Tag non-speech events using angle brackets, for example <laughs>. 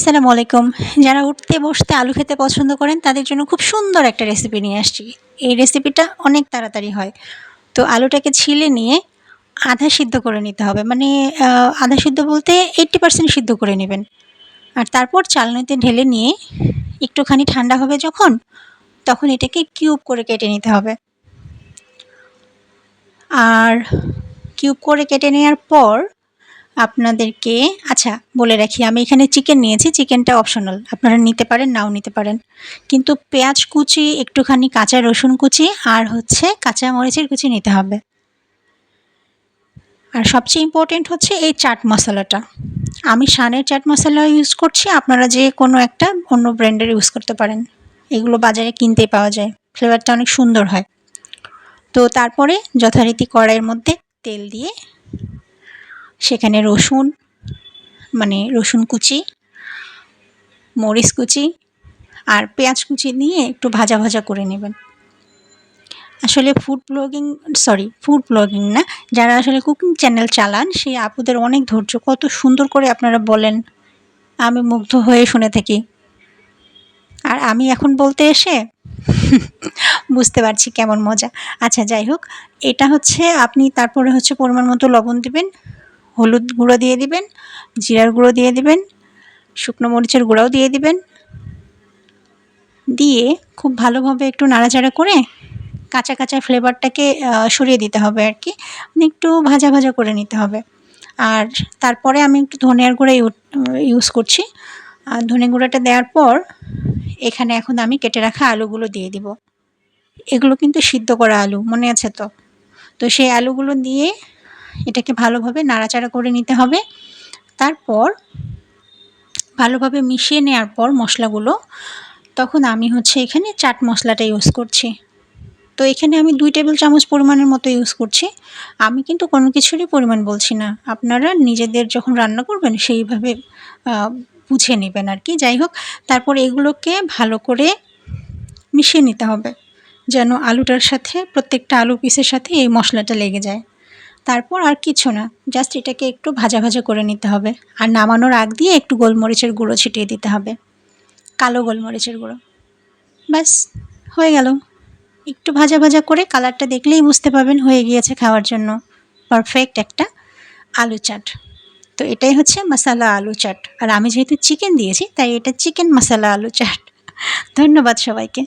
আসসালামু আলাইকুম। যারা উঠতে, বসতে আলু খেতে পছন্দ করেন, তাদের জন্য খুব সুন্দর একটা রেসিপি নিয়ে আসছি। এই রেসিপিটা অনেক তাড়াতাড়ি হয়। তো আলুটাকে ছিলে নিয়ে আধা সিদ্ধ করে নিতে হবে। মানে আধা সিদ্ধ বলতে এইট্টি পার্সেন্ট সিদ্ধ করে নেবেন। আর তারপর চালনিতে ঢেলে নিয়ে একটুখানি ঠান্ডা হবে যখন, তখন এটাকে কিউব করে কেটে নিতে হবে। আর কিউব করে কেটে নেওয়ার পর আপনাদেরকে আচ্ছা বলে রাখি, আমি এখানে চিকেন নিয়েছি চিকেনটা অপশনাল আপনারা নিতে পারেন, নাও নিতে পারেন। কিন্তু পেঁয়াজ কুচি, একটুখানি কাঁচা রসুন কুচি, আর হচ্ছে কাঁচা মরিচের কুচি নিতে হবে। আর সবচেয়ে ইম্পর্টেন্ট হচ্ছে এই চাট মশলাটা। আমি শানের চাট মশলা ইউজ করছি, আপনারা যে কোনো একটা অন্য ব্র্যান্ডের ইউজ করতে পারেন। এগুলো বাজারে কিনতেই পাওয়া যায়। ফ্লেভারটা অনেক সুন্দর হয়। তো তারপরে যথারীতি কড়াইয়ের মধ্যে তেল দিয়ে সেখানে রসুন মানে রসুন কুচি, মরিচ কুচি আর পেঁয়াজ কুচি নিয়ে একটু ভাজা ভাজা করে নেবেন। আসলে food blogging sorry food blogging না, যারা আসলে কুকিং চ্যানেল চালান, সেই আপুদের অনেক ধৈর্য, কত সুন্দর করে আপনারা বলেন। আমি মুগ্ধ হয়ে শুনে থাকি। আর আমি এখন বলতে এসে <laughs> বুঝতে পারছি কেমন মজা। আচ্ছা যাই হোক, এটা হচ্ছে আপনি তারপরে হচ্ছে পরিমাণ মতো লবণ দেবেন। হলুদ গুঁড়ো দিয়ে দিবেন, জিরার গুঁড়ো দিয়ে দিবেন, শুকনো মরিচের গুঁড়োও দিয়ে দিবেন। দিয়ে খুব ভালোভাবে একটু নাড়াচাড়া করে কাঁচা কাঁচা ফ্লেভারটাকে সরিয়ে দিতে হবে আর কি। মানে একটু ভাজা ভাজা করে নিতে হবে। আর তারপরে আমি একটু ধনিয়ার গুঁড়া ইউজ করছি। আর ধনে গুঁড়োটা দেওয়ার পর এখানে এখন আমি কেটে রাখা আলুগুলো দিয়ে দিব। এগুলো কিন্তু সিদ্ধ করা আলু, মনে আছে তো? তো সেই আলুগুলো দিয়ে এটাকে ভালোভাবে নাড়াচাড়া করে নিতে হবে। তারপর ভালোভাবে মিশিয়ে নেওয়ার পর মশলাগুলো, তখন আমি হচ্ছে এখানে চাট মশলাটা ইউজ করছি। তো এখানে আমি দুই টেবিল চামচ পরিমাণের মতো ইউজ করছি। আমি কিন্তু কোনো কিছুরই পরিমাণ বলছি না। আপনারা নিজেদের যখন রান্না করবেন সেইভাবে বুঝে নেবেন আর কি। যাই হোক, তারপর এগুলোকে ভালো করে মিশিয়ে নিতে হবে, যেন আলুটার সাথে, প্রত্যেকটা আলু পিসের সাথে এই মশলাটা লেগে যায়। তারপর আর কিছু না জাস্ট এটাকে একটু ভাজা ভাজা করে নিতে হবে। আর নামানোর আগ দিয়ে একটু গোলমরিচের গুঁড়ো ছিটিয়ে দিতে হবে। কালো গোলমরিচের গুঁড়ো। ব্যাস, হয়ে গেল। একটু ভাজা ভাজা করে কালারটা দেখলেই বুঝতে পারবেন হয়ে গিয়েছে খাওয়ার জন্য। পারফেক্ট একটা আলু চাট। তো এটাই হচ্ছে মশালা আলু চাট। আর আমি যেহেতু চিকেন দিয়েছি, তাই এটা চিকেন মশালা আলু চাট। ধন্যবাদ সবাইকে।